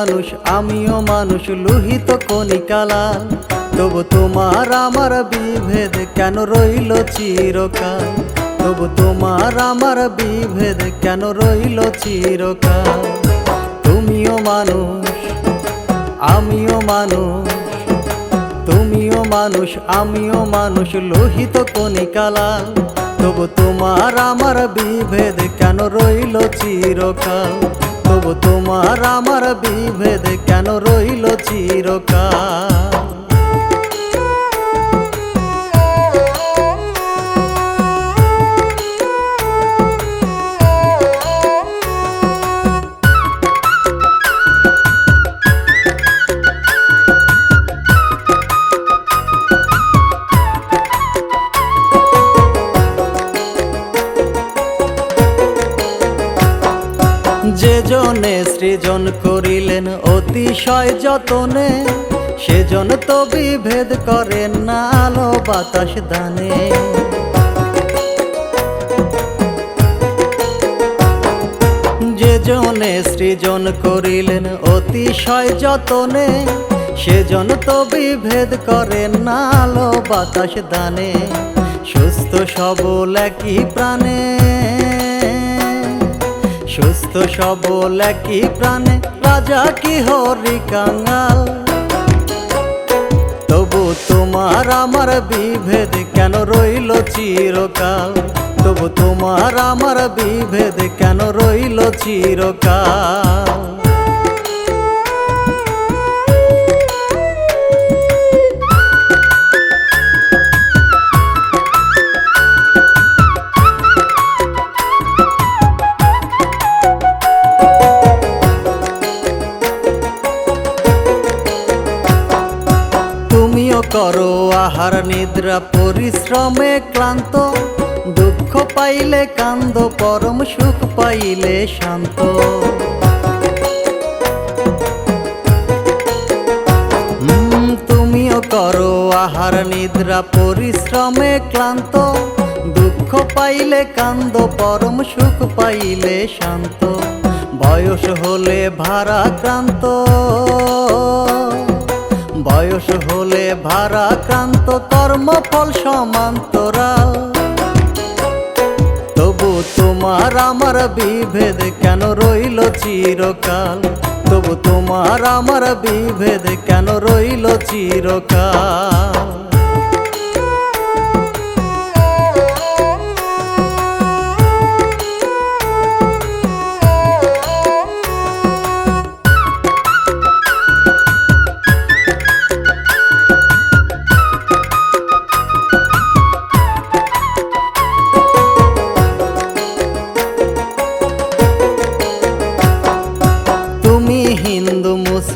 আমিও মানুষ, লোহিত কণিকালাল তবু তোমার আমার বিভেদ কেন রইল চিরকাল? তবু তোমার আমার বিভেদ কেন রইল চিরকাল? তুমিও মানুষ, আমিও মানুষ, তুমিও মানুষ, আমিও মানুষ, লোহিত কণিকালাল তবু তোমার আমার বিভেদ কেন রইল চিরকাল? তবু তোমার আমার বিভেদ কেন রইল চিরকাল? যে জনে সৃজন করিলেন অতিশয় যতনে, সেজন তো বিভেদ করেন না আলো বাতাস দানে। যে জনে সৃজন করিলেন অতিশয় যতনে, সেজন তো বিভেদ করেন না আলো বাতাস দানে। সুস্থ সবল একই প্রাণে। সুস্থ, সবল একই প্রাণে, রাজা কি হরি কাঙ্গাল তবু তোমার আমার বিভেদ কেন রইল চিরকাল? তবু তোমার আমার বিভেদ কেন রইল চিরকাল? করো আহার, নিদ্রা, পরিশ্রমে ক্লান্ত। দুঃখ পাইলে কান্দ, পরম সুখ পাইলে শান্ত। তুমিও করো আহার, নিদ্রা, পরিশ্রমে ক্লান্ত। দুঃখ পাইলে কান্দ, পরম সুখ পাইলে শান্ত। বয়স হলে ভারাক্রান্ত। বয়স হলে ভারাক্রান্ত, কর্মফল সমান্তরাল। তবু তোমার আমার বিভেদ কেন রইল চিরকাল? তবু তোমার আমার বিভেদ কেন রইল চিরকাল?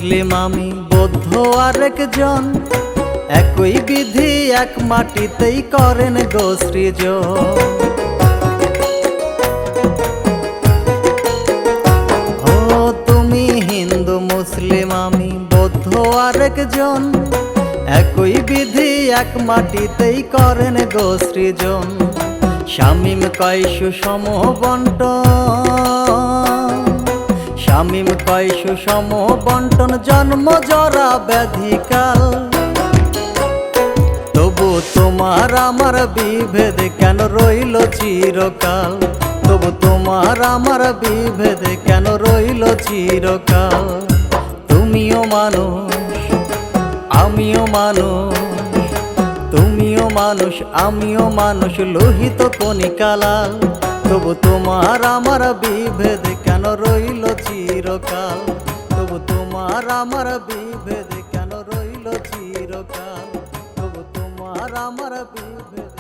মুসলিম আমি বৌদ্ধ আরেকজন একই বিধি এক মাটিতেই করেন গো সৃজন। ও তুমি হিন্দু, মুসলিম, আমি বৌদ্ধ আরেকজন একই বিধি এক মাটিতেই করেন গো সৃজন। শামিম কয় সুষম বন্টন শামিম কয় সুষম বন্টন, জন্ম, জরা, ব্যাধিকাল। তবু তোমার আমার বিভেদ কেন রইল চিরকাল? তবু তোমার আমার বিভেদ কেন রইল চিরকাল? তুমিও মানুষ, আমিও মানুষ, তুমিও মানুষ, আমিও মানুষ, লোহিত কণিকালাল। তবু তোমার আমার বিভেদ কেন রইল চিরকাল? তবু তোমার আমার বিভেদ কেন রইল চিরকাল? তবু তোমার আমার বিভেদ